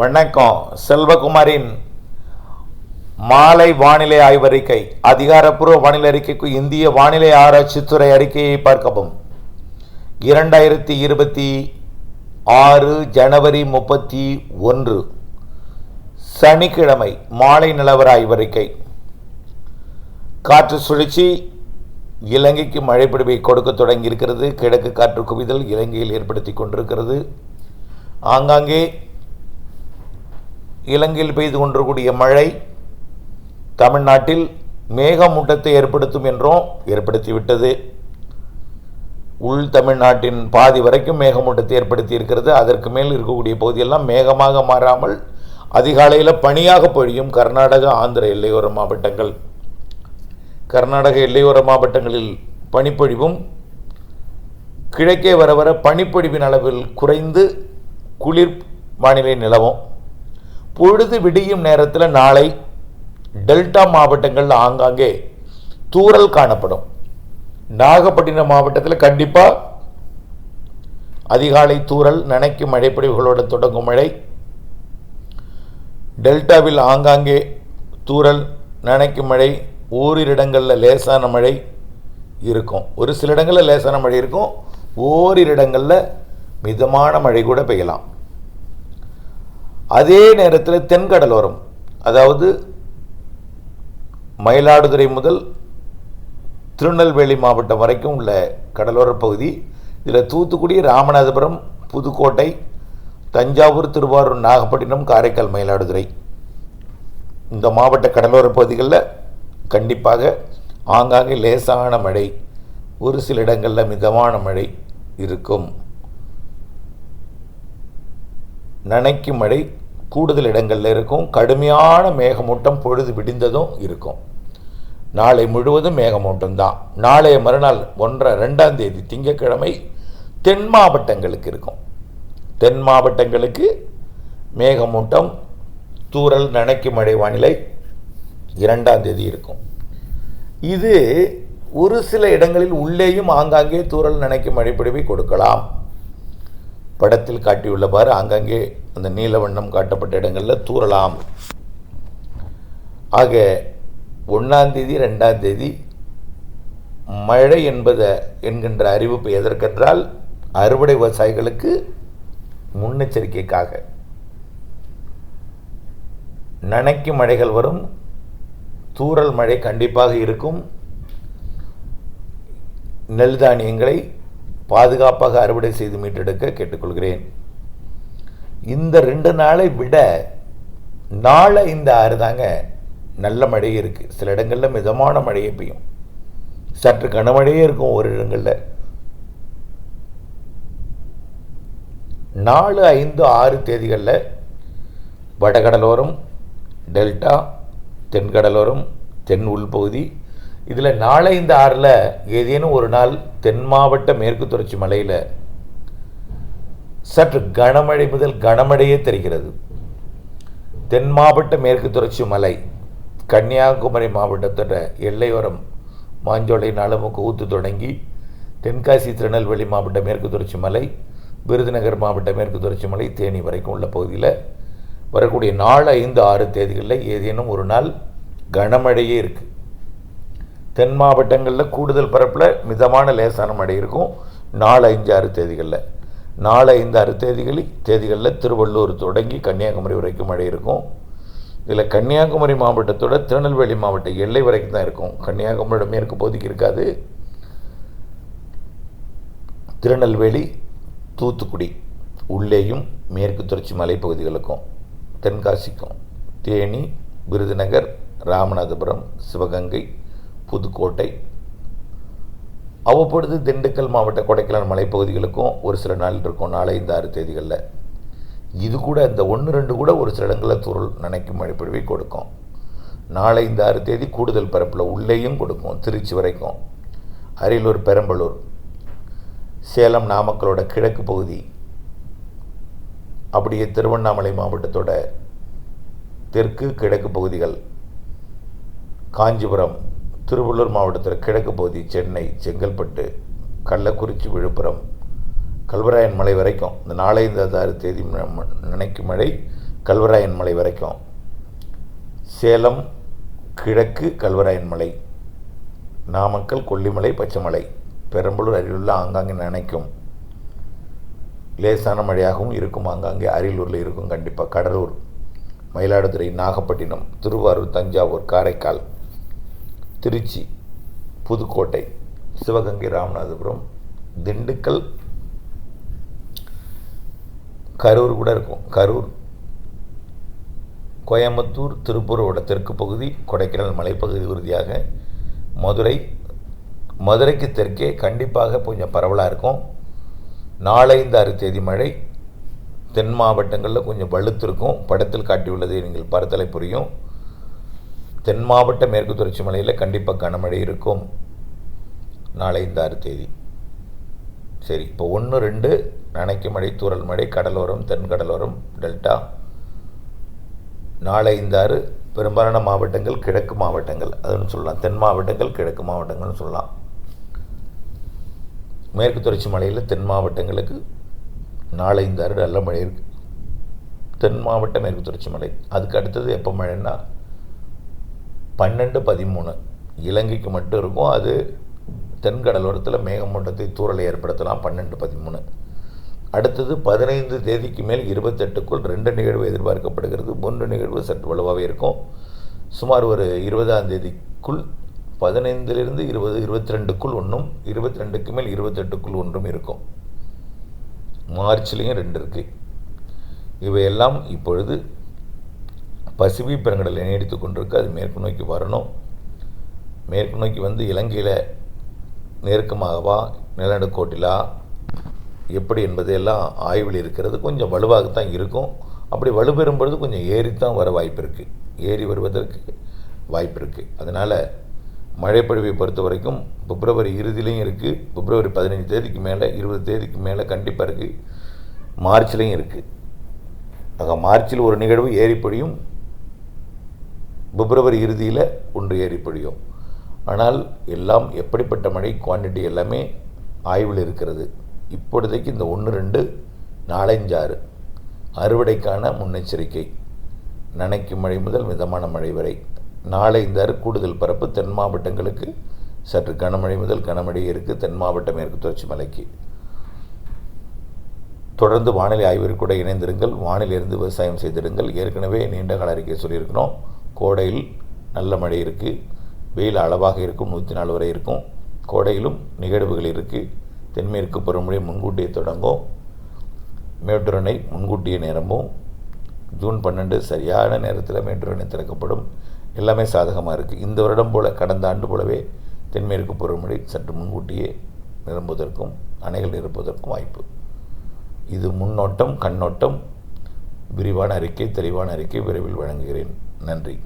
வணக்கம். செல்வகுமாரின் மாலை வானிலை ஆய்வறிக்கை. அதிகாரப்பூர்வ வானிலை அறிக்கைக்கு இந்திய வானிலை ஆராய்ச்சித்துறை அறிக்கையை பார்க்கவும். இரண்டாயிரத்தி இருபத்தி ஆறு ஜனவரி முப்பத்தி ஒன்று. சனிக்கிழமை மாலை நிலவர ஆய்வறிக்கை. காற்று சுழற்சி இலங்கைக்கு மழைப்பிடிவை கொடுக்க தொடங்கி இருக்கிறது கிழக்கு காற்று குவிதல் இலங்கையில் ஏற்படுத்தி கொண்டிருக்கிறது. ஆங்காங்கே இலங்கையில் பெய்து கொண்டிருக்கூடிய மழை தமிழ்நாட்டில் மேகமூட்டத்தை ஏற்படுத்தும் என்றும் ஏற்படுத்திவிட்டது. உள் தமிழ்நாட்டின் பாதி வரைக்கும் மேகமூட்டத்தை ஏற்படுத்தி இருக்கிறது அதற்கு மேல் இருக்கக்கூடிய பகுதியெல்லாம் மேகமாக மாறாமல் அதிகாலையில் பனியாக பொழியும் கர்நாடக ஆந்திர எல்லையோர மாவட்டங்கள். கர்நாடக எல்லையோர மாவட்டங்களில் பனிப்பொழிவும் கிழக்கே வர வர பனிப்பொழிவின் அளவில் குறைந்து குளிர் வானிலை நிலவும். பொழுது விடியும் நேரத்தில் நாளை டெல்டா மாவட்டங்களில் ஆங்காங்கே தூரல் காணப்படும். நாகப்பட்டினம் மாவட்டத்தில் கண்டிப்பாக அதிகாலை தூரல் நனைக்கும் மழைப்பொழிவுகளோடு தொடங்கும் மழை. டெல்டாவில் ஆங்காங்கே தூரல் நனைக்கும் மழை ஓரிரு இடங்களில் லேசான மழை இருக்கும். ஒரு சில இடங்களில் லேசான மழை இருக்கும் ஓரிரு இடங்களில் மிதமான மழை கூட பெய்யலாம். அதே நேரத்தில் தென்கடலோரம் அதாவது மயிலாடுதுறை முதல் திருநெல்வேலி மாவட்டம் வரைக்கும் உள்ள கடலோர பகுதி. இதில் தூத்துக்குடி ராமநாதபுரம் புதுக்கோட்டை தஞ்சாவூர் திருவாரூர் நாகப்பட்டினம் காரைக்கால் மயிலாடுதுறை. இந்த மாவட்ட கடலோர பகுதிகளில் கண்டிப்பாக ஆங்காங்கே லேசான மழை ஒரு சில இடங்களில் மிதமான மழை இருக்கும். நனைக்கும் மழை கூடுதல் இடங்களில் இருக்கும். கடுமையான மேகமூட்டம் பொழுது விடிந்ததும் இருக்கும். நாளை முழுவதும் மேகமூட்டம் தான். நாளைய மறுநாள் ஒன்றரை ரெண்டாம் தேதி திங்கக்கிழமை தென் மாவட்டங்களுக்கு இருக்கும். தென் மாவட்டங்களுக்கு மேகமூட்டம் தூரல் நனைக்கும் மழை வானிலை இரண்டாம் தேதி இருக்கும். இது ஒரு சில இடங்களில் உள்ளேயும் ஆங்காங்கே தூரல் நனைக்கும் மழைப்பொழிவை கொடுக்கலாம். படத்தில் காட்டியுள்ளவாறு ஆங்காங்கே அந்த நீல வண்ணம் காட்டப்பட்ட இடங்களில் தூறலாம். ஆக ஒன்றாம் தேதி ரெண்டாம் தேதி மழை என்பத என்கின்ற அறிவிப்பு எதற்கென்றால் அறுவடை விவசாயிகளுக்கு முன்னெச்சரிக்கைக்காக. நனைக்கும் மழைகள் வரும் தூறல் மழை கண்டிப்பாக இருக்கும். நெல் தானியங்களை பாதுகாப்பாக அறுவடை செய்து மீட்டெடுக்க கேட்டுக்கொள்கிறேன். இந்த ரெண்டு நாளை விட நாளை இந்த ஆறு தாங்க நல்ல மழை இருக்குது சில இடங்களில் மிதமான மழையை பெய்யும். சற்று கனமழையே இருக்கும் ஒரு இடங்களில். நாலு ஐந்து ஆறு தேதிகளில் வடகடலோரம் டெல்டா தென்கடலோரம் தென் உள்பகுதி இதில் நாளை இந்த ஆறில் ஏதேனும் ஒரு நாள் தென் மாவட்ட மேற்கு தொடர்ச்சி மலையில் சற்று கனமழை முதல் கனமழையே தெரிகிறது. தென் மாவட்ட மேற்கு தொடர்ச்சி மலை கன்னியாகுமரி மாவட்டத்தோட எல்லையோரம் மாஞ்சோலை நலமுக்கு ஊத்து தொடங்கி தென்காசி திருநெல்வேலி மாவட்ட மேற்கு தொடர்ச்சி மலை விருதுநகர் மாவட்ட மேற்கு தொடர்ச்சி மலை தேனி வரைக்கும் உள்ள பகுதியில் வரக்கூடிய நாலு ஐந்து ஆறு தேதிகளில் ஏதேனும் ஒரு நாள் கனமழையே இருக்குது தென் மாவட்டங்களில் கூடுதல் பரப்பில் மிதமான லேசான மழை இருக்கும். நாலு ஐந்து ஆறு தேதிகளில். நாலு ஐந்து ஆறு தேதிகளில் தேதிகளில் திருவள்ளூர் தொடங்கி கன்னியாகுமரி வரைக்கும் மழை இருக்கும். இதில் கன்னியாகுமரி மாவட்டத்தோட திருநெல்வேலி மாவட்ட எல்லை வரைக்கும் தான் இருக்கும். கன்னியாகுமரியோட மேற்கு பகுதிக்கு இருக்காது. திருநெல்வேலி தூத்துக்குடி உள்ளேயும் மேற்கு தொடர்ச்சி மலைப்பகுதிகளுக்கும் தென்காசிக்கும் தேனி விருதுநகர் ராமநாதபுரம் சிவகங்கை புதுக்கோட்டை அவ்வப்பொழுது திண்டுக்கல் மாவட்ட கொடைக்கானல் மலைப்பகுதிகளுக்கும் ஒரு சில நாள் இருக்கும். நாளை ஆறு தேதிகளில் இது கூட இந்த ஒன்று ரெண்டு கூட ஒரு சில இடங்களில் துருள் நினைக்கும் மழைப்பொழிவை கொடுக்கும். நாளை ஆறு தேதி கூடுதல் பரப்பில் உள்ளேயும் கொடுக்கும் திருச்சி வரைக்கும். அரியலூர் பெரம்பலூர் சேலம் நாமக்கலோட கிழக்கு பகுதி அப்படியே திருவண்ணாமலை மாவட்டத்தோட தெற்கு கிழக்கு பகுதிகள் காஞ்சிபுரம் திருவள்ளூர் மாவட்டத்தில் கிழக்கு பகுதி சென்னை செங்கல்பட்டு கள்ளக்குறிச்சி விழுப்புரம் கல்வராயன் மலை வரைக்கும் இந்த நாலஞ்சு ஆறு தேதி நினைக்கும் மழை கல்வராயன் மலை வரைக்கும். சேலம் கிழக்கு கல்வராயன் மலை நாமக்கல் கொல்லிமலை பச்சைமலை பெரம்பலூர் அருகிலுள்ள ஆங்காங்கே நினைக்கும். லேசான மழையாகவும் இருக்கும் ஆங்காங்கே அரியலூரில் இருக்கும் கண்டிப்பாக கடலூர் மயிலாடுதுறை நாகப்பட்டினம் திருவாரூர் தஞ்சாவூர் காரைக்கால். திருச்சி புதுக்கோட்டை சிவகங்கை ராமநாதபுரம் திண்டுக்கல் கரூர் கூட இருக்கும். கரூர் கோயம்புத்தூர் திருப்பூரோட தெற்கு பகுதி கொடைக்கானல் மலைப்பகுதி உறுதியாக. மதுரை மதுரைக்கு தெற்கே கண்டிப்பாக கொஞ்சம் பரவலாக இருக்கும். நாலைந்து ஆறு தேதி மழை. தென் மாவட்டங்களில் கொஞ்சம் வலுத்திருக்கும் படத்தில் காட்டியுள்ளதை நீங்கள் பரத்தலை புரியும். தென் மாவட்ட மேற்கு தொடர்ச்சி மலையில் கண்டிப்பாக கனமழை இருக்கும். நாளை இந்த ஆறு தேதி. சரி இப்போ ஒன்று ரெண்டு நனைக்கு மழை தூரல் மழை கடலோரம் தென்கடலோரம் டெல்டா. நாளை இந்த ஆறு பெரும்பாலான மாவட்டங்கள் கிழக்கு மாவட்டங்கள். அதுன்னு சொல்லலாம். தென் மாவட்டங்கள் கிழக்கு மாவட்டங்கள்னு சொல்லலாம். மேற்கு தொடர்ச்சி மலையில் தென் மாவட்டங்களுக்கு நாளை இந்த ஆறு நல்ல மழை இருக்குது தென் மாவட்ட மேற்கு தொடர்ச்சி மலை. அதுக்கு அடுத்தது எப்போ மழைன்னா பன்னெண்டு பதிமூணு. இலங்கைக்கு மட்டும் இருக்கும். அது தென்கடலோரத்தில் மேகமூட்டத்தை தூரலை ஏற்படுத்தலாம். பன்னெண்டு பதிமூணு. அடுத்தது பதினைந்து தேதிக்கு மேல் இருபத்தெட்டுக்குள் ரெண்டு நிகழ்வு எதிர்பார்க்கப்படுகிறது. மூன்று நிகழ்வு சற்று வலுவாகவே இருக்கும். சுமார் ஒரு இருபதாம் தேதிக்குள் பதினைந்திலிருந்து இருபது இருபத்தி ரெண்டுக்குள் ஒன்றும் இருபத்தி ரெண்டுக்கு மேல் இருபத்தெட்டுக்குள் ஒன்றும் இருக்கும். மார்ச்லேயும் ரெண்டு இருக்குது இவையெல்லாம் இப்பொழுது பசிபிக் பெருங்கடலை நீடித்து கொண்டிருக்கு. அது மேற்கு நோக்கி வரணும். மேற்கு நோக்கி வந்து இலங்கையில் நெருக்கமாகவா நிலநடுக்கோட்டிலா எப்படி என்பதையெல்லாம் ஆய்வில் இருக்கிறது. கொஞ்சம் வலுவாகத்தான் இருக்கும். அப்படி வலுப்பெறும் பொழுது கொஞ்சம் ஏறித்தான் வர வாய்ப்பு இருக்குது ஏறி வருவதற்கு வாய்ப்பு இருக்குது அதனால் மழைப்பொழிவை பொறுத்த வரைக்கும் பிப்ரவரி இறுதியிலையும் இருக்குது பிப்ரவரி பதினஞ்சு தேதிக்கு மேலே இருபது தேதிக்கு மேலே கண்டிப்பாக இருக்குது மார்ச்லேயும் இருக்குது ஆக மார்ச்சில் ஒரு நிகழ்வு ஏறிப்பொழியும் பிப்ரவரி இறுதியில் ஒன்று ஏறி பொழியும். ஆனால் எல்லாம் எப்படிப்பட்ட மழை குவான்டிட்டி எல்லாமே ஆய்வில் இருக்கிறது. இப்பொழுதைக்கு இந்த ஒன்று ரெண்டு நாலஞ்சாறு. அறுவடைக்கான முன்னெச்சரிக்கை. நனைக்கும் மழை முதல் மிதமான மழை வரை. நாளை இந்த கூடுதல் பரப்பு தென் மாவட்டங்களுக்கு சற்று கனமழை முதல் கனமழை இருக்குது தென் மாவட்ட மேற்கு தொடர்ச்சி மலைக்கு. தொடர்ந்து வானிலை ஆய்விற்கு கூட இணைந்திருங்கள். வானிலிருந்து விவசாயம் செய்திடுங்கள். ஏற்கனவே நீண்ட கால அறிக்கை சொல்லியிருக்கிறோம். கோடையில் நல்ல மழை இருக்குது வெயில் அளவாக இருக்கும் நூற்றி நாலு வரை இருக்கும். கோடையிலும் நிகழ்வுகள் இருக்குது தென்மேற்கு பருவமழை முன்கூட்டியே தொடங்கும். மேட்டுரணை முன்கூட்டியே நிரம்பும். ஜூன் பன்னெண்டு சரியான நேரத்தில் மேட்டுரணை திறக்கப்படும். எல்லாமே சாதகமாக இருக்குது இந்த வருடம் போல் கடந்த ஆண்டு போலவே தென்மேற்கு பருவமழை சற்று முன்கூட்டியே நிரம்புவதற்கும் அணைகள் நிரப்புவதற்கும் வாய்ப்பு. இது முன்னோட்டம் கண்ணோட்டம். விரிவான அறிக்கை தெளிவான அறிக்கை விரைவில் வழங்குகிறேன். நன்றி.